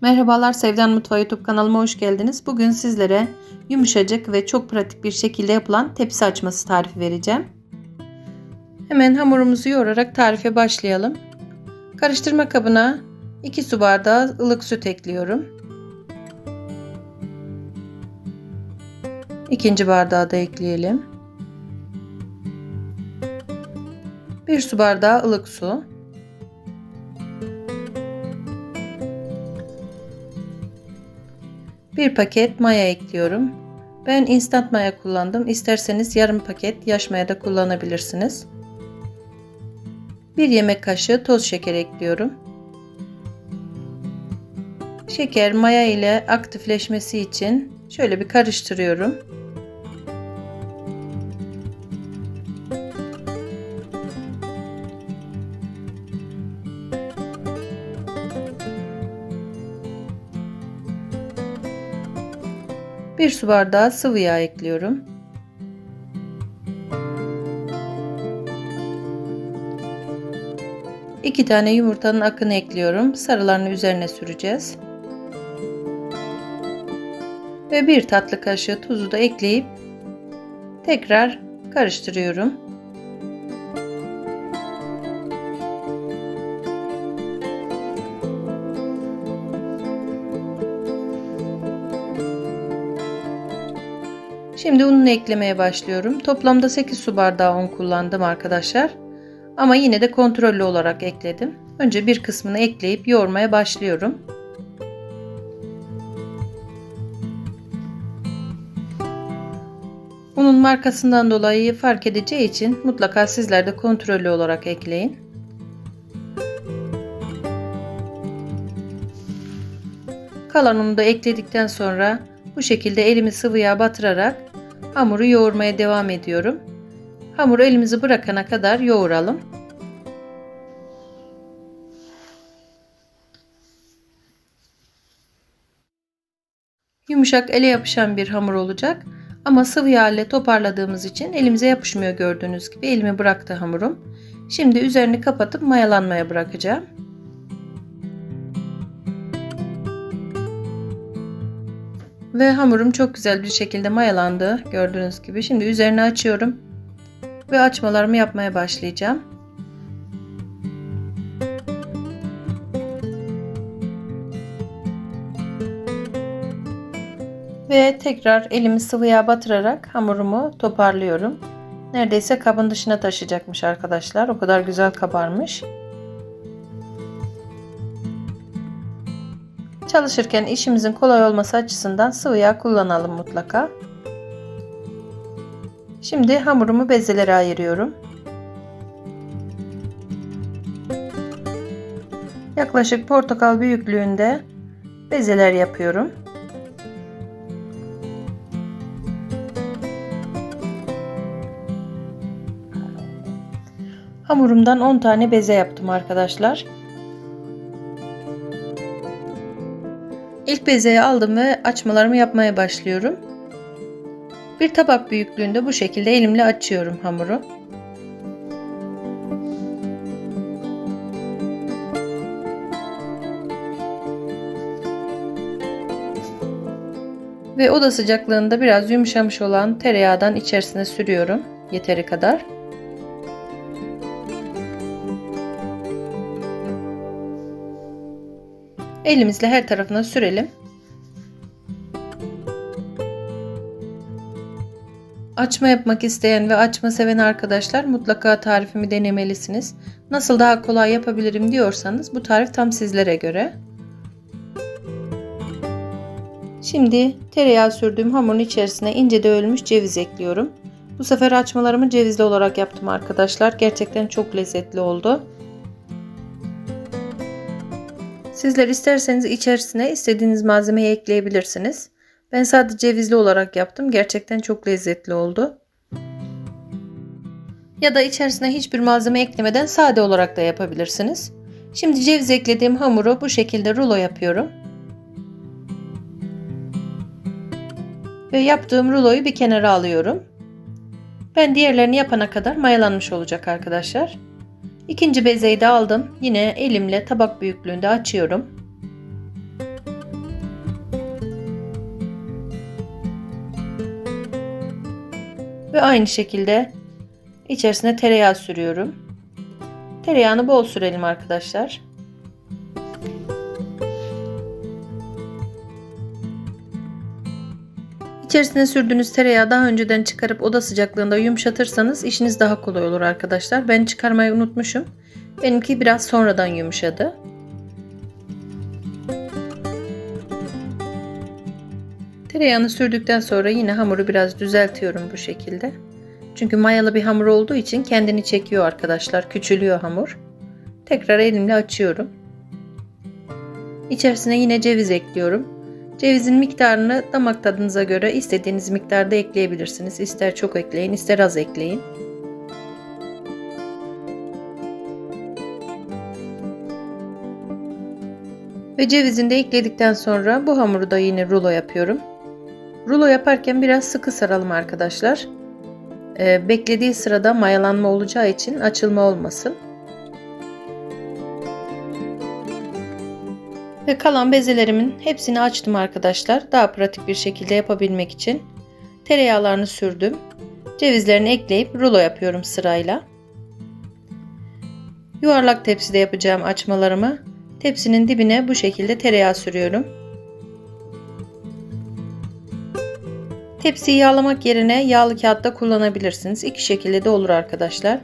Merhabalar Sevdan Mutfağı YouTube kanalıma hoş geldiniz. Bugün sizlere yumuşacık ve çok pratik bir şekilde yapılan tepsi açması tarifi vereceğim. Hemen hamurumuzu yoğurarak tarife başlayalım. Karıştırma kabına 2 su bardağı ılık süt ekliyorum. İkinci bardağı da ekleyelim. 1 su bardağı ılık su. Bir paket maya ekliyorum. Ben instant maya kullandım. İsterseniz yarım paket yaş maya da kullanabilirsiniz. Bir yemek kaşığı toz şeker ekliyorum. Şeker maya ile aktifleşmesi için şöyle bir karıştırıyorum. Bir su bardağı sıvı yağ ekliyorum. İki tane yumurtanın akını ekliyorum. Sarılarını üzerine süreceğiz. Ve bir tatlı kaşığı tuzu da ekleyip tekrar karıştırıyorum. Şimdi ununu eklemeye başlıyorum. Toplamda 8 su bardağı un kullandım arkadaşlar. Ama yine de kontrollü olarak ekledim. Önce bir kısmını ekleyip yoğurmaya başlıyorum. Unun markasından dolayı fark edeceği için mutlaka sizler de kontrollü olarak ekleyin. Kalan unu da ekledikten sonra bu şekilde elimi sıvıya batırarak hamuru yoğurmaya devam ediyorum. Hamuru elimizi bırakana kadar yoğuralım. Yumuşak ele yapışan bir hamur olacak. Ama sıvı yağ ile toparladığımız için elimize yapışmıyor gördüğünüz gibi. Elimi bıraktı hamurum. Şimdi üzerini kapatıp mayalanmaya bırakacağım. Ve hamurum çok güzel bir şekilde mayalandı gördüğünüz gibi. Şimdi üzerini açıyorum. Ve açmalarımı yapmaya başlayacağım. Ve tekrar elimi sıvıya batırarak hamurumu toparlıyorum. Neredeyse kabın dışına taşıyacakmış arkadaşlar. O kadar güzel kabarmış. Çalışırken işimizin kolay olması açısından sıvı yağ kullanalım mutlaka. Şimdi hamurumu bezelere ayırıyorum. Yaklaşık portakal büyüklüğünde bezeler yapıyorum. Hamurumdan 10 tane beze yaptım arkadaşlar. Bezeyi aldım ve açmalarımı yapmaya başlıyorum. Bir tabak büyüklüğünde bu şekilde elimle açıyorum hamuru. Ve oda sıcaklığında biraz yumuşamış olan tereyağdan içerisine sürüyorum yeteri kadar. Elimizle her tarafına sürelim. Açma yapmak isteyen ve açma seven arkadaşlar mutlaka tarifimi denemelisiniz. Nasıl daha kolay yapabilirim diyorsanız bu tarif tam sizlere göre. Şimdi tereyağı sürdüğüm hamurun içerisine ince dövülmüş ceviz ekliyorum. Bu sefer açmalarımı cevizli olarak yaptım arkadaşlar. Gerçekten çok lezzetli oldu. Sizler isterseniz içerisine istediğiniz malzemeyi ekleyebilirsiniz. Ben sadece cevizli olarak yaptım. Gerçekten çok lezzetli oldu. Ya da içerisine hiçbir malzeme eklemeden sade olarak da yapabilirsiniz. Şimdi ceviz eklediğim hamuru bu şekilde rulo yapıyorum. Ve yaptığım ruloyu bir kenara alıyorum. Ben diğerlerini yapana kadar mayalanmış olacak arkadaşlar. İkinci bezeyi de aldım. Yine elimle tabak büyüklüğünde açıyorum. Ve aynı şekilde içerisine tereyağı sürüyorum. Tereyağını bol sürelim arkadaşlar. İçerisine sürdüğünüz tereyağı daha önceden çıkarıp oda sıcaklığında yumuşatırsanız işiniz daha kolay olur arkadaşlar. Ben çıkarmayı unutmuşum. Benimki biraz sonradan yumuşadı. Tereyağını sürdükten sonra yine hamuru biraz düzeltiyorum bu şekilde. Çünkü mayalı bir hamur olduğu için kendini çekiyor arkadaşlar. Küçülüyor hamur. Tekrar elimle açıyorum. İçerisine yine ceviz ekliyorum. Cevizin miktarını damak tadınıza göre istediğiniz miktarda ekleyebilirsiniz. İster çok ekleyin, ister az ekleyin. Ve cevizini de ekledikten sonra bu hamuru da yine rulo yapıyorum. Rulo yaparken biraz sıkı saralım arkadaşlar. Ee, beklediği sırada mayalanma olacağı için açılma olmasın. Ve kalan bezelerimin hepsini açtım arkadaşlar. Daha pratik bir şekilde yapabilmek için. Tereyağlarını sürdüm. Cevizlerini ekleyip rulo yapıyorum sırayla. Yuvarlak tepside yapacağım açmalarımı. Tepsinin dibine bu şekilde tereyağı sürüyorum. Tepsiyi yağlamak yerine yağlı kağıtta kullanabilirsiniz. İki şekilde de olur arkadaşlar.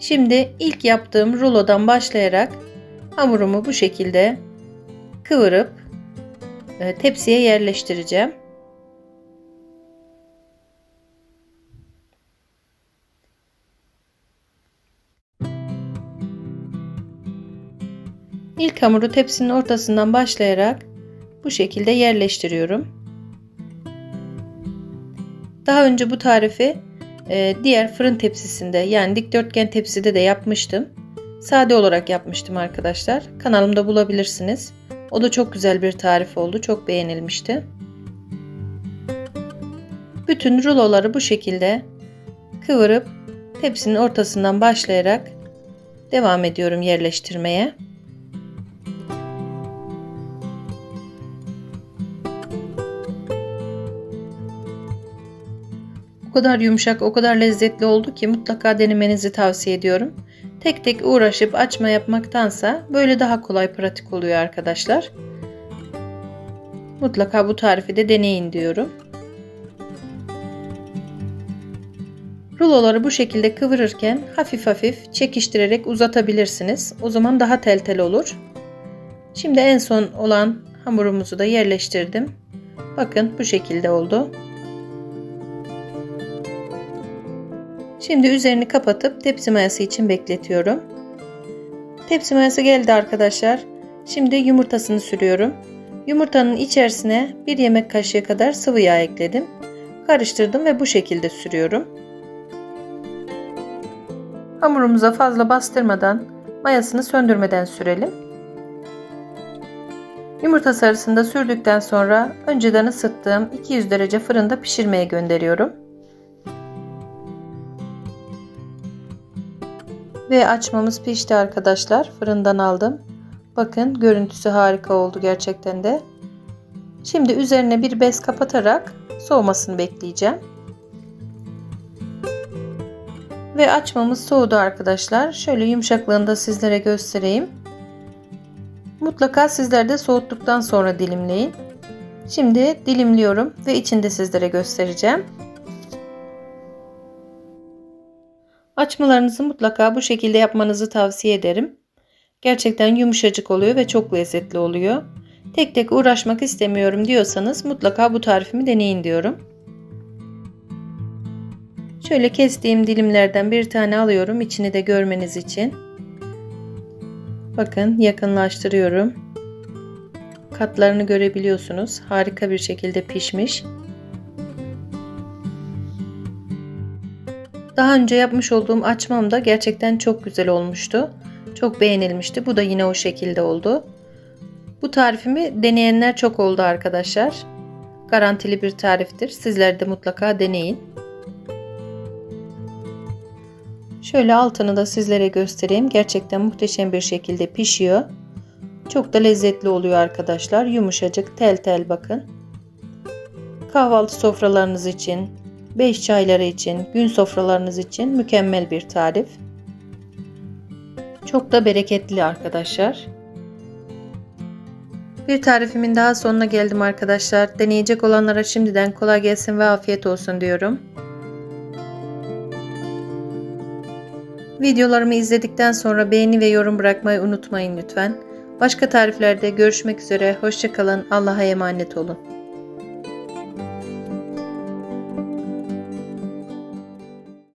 Şimdi ilk yaptığım rulodan başlayarak hamurumu bu şekilde kıvırıp e, tepsiye yerleştireceğim. İlk hamuru tepsinin ortasından başlayarak bu şekilde yerleştiriyorum. Daha önce bu tarifi e, diğer fırın tepsisinde yani dikdörtgen tepside de yapmıştım. Sade olarak yapmıştım arkadaşlar. Kanalımda bulabilirsiniz. O da çok güzel bir tarif oldu. Çok beğenilmişti. Bütün ruloları bu şekilde kıvırıp tepsinin ortasından başlayarak devam ediyorum yerleştirmeye. O kadar yumuşak, o kadar lezzetli oldu ki mutlaka denemenizi tavsiye ediyorum. Tek tek uğraşıp açma yapmaktansa böyle daha kolay pratik oluyor arkadaşlar. Mutlaka bu tarifi de deneyin diyorum. Ruloları bu şekilde kıvırırken hafif hafif çekiştirerek uzatabilirsiniz. O zaman daha tel tel olur. Şimdi en son olan hamurumuzu da yerleştirdim. Bakın bu şekilde oldu. Şimdi üzerini kapatıp tepsi mayası için bekletiyorum. Tepsi mayası geldi arkadaşlar. Şimdi yumurtasını sürüyorum. Yumurtanın içerisine bir yemek kaşığı kadar sıvı yağ ekledim. Karıştırdım ve bu şekilde sürüyorum. Hamurumuza fazla bastırmadan, mayasını söndürmeden sürelim. Yumurta sarısını da sürdükten sonra önceden ısıttığım 200 derece fırında pişirmeye gönderiyorum. Ve açmamız pişti arkadaşlar. Fırından aldım. Bakın görüntüsü harika oldu gerçekten de. Şimdi üzerine bir bez kapatarak soğumasını bekleyeceğim. Ve açmamız soğudu arkadaşlar. Şöyle yumuşaklığını da sizlere göstereyim. Mutlaka sizler de soğuttuktan sonra dilimleyin. Şimdi dilimliyorum ve içinde sizlere göstereceğim. Açmalarınızı mutlaka bu şekilde yapmanızı tavsiye ederim. Gerçekten yumuşacık oluyor ve çok lezzetli oluyor. Tek tek uğraşmak istemiyorum diyorsanız mutlaka bu tarifimi deneyin diyorum. Şöyle kestiğim dilimlerden bir tane alıyorum içini de görmeniz için. Bakın yakınlaştırıyorum. Katlarını görebiliyorsunuz. Harika bir şekilde pişmiş. Daha önce yapmış olduğum açmam da gerçekten çok güzel olmuştu. Çok beğenilmişti. Bu da yine o şekilde oldu. Bu tarifimi deneyenler çok oldu arkadaşlar. Garantili bir tariftir. Sizler de mutlaka deneyin. Şöyle altını da sizlere göstereyim. Gerçekten muhteşem bir şekilde pişiyor. Çok da lezzetli oluyor arkadaşlar. Yumuşacık tel tel bakın. Kahvaltı sofralarınız için, 5 çayları için, gün sofralarınız için mükemmel bir tarif. Çok da bereketli arkadaşlar. Bir tarifimin daha sonuna geldim arkadaşlar. Deneyecek olanlara şimdiden kolay gelsin ve afiyet olsun diyorum. Videolarımı izledikten sonra beğeni ve yorum bırakmayı unutmayın lütfen. Başka tariflerde görüşmek üzere. Hoşçakalın. Allah'a emanet olun.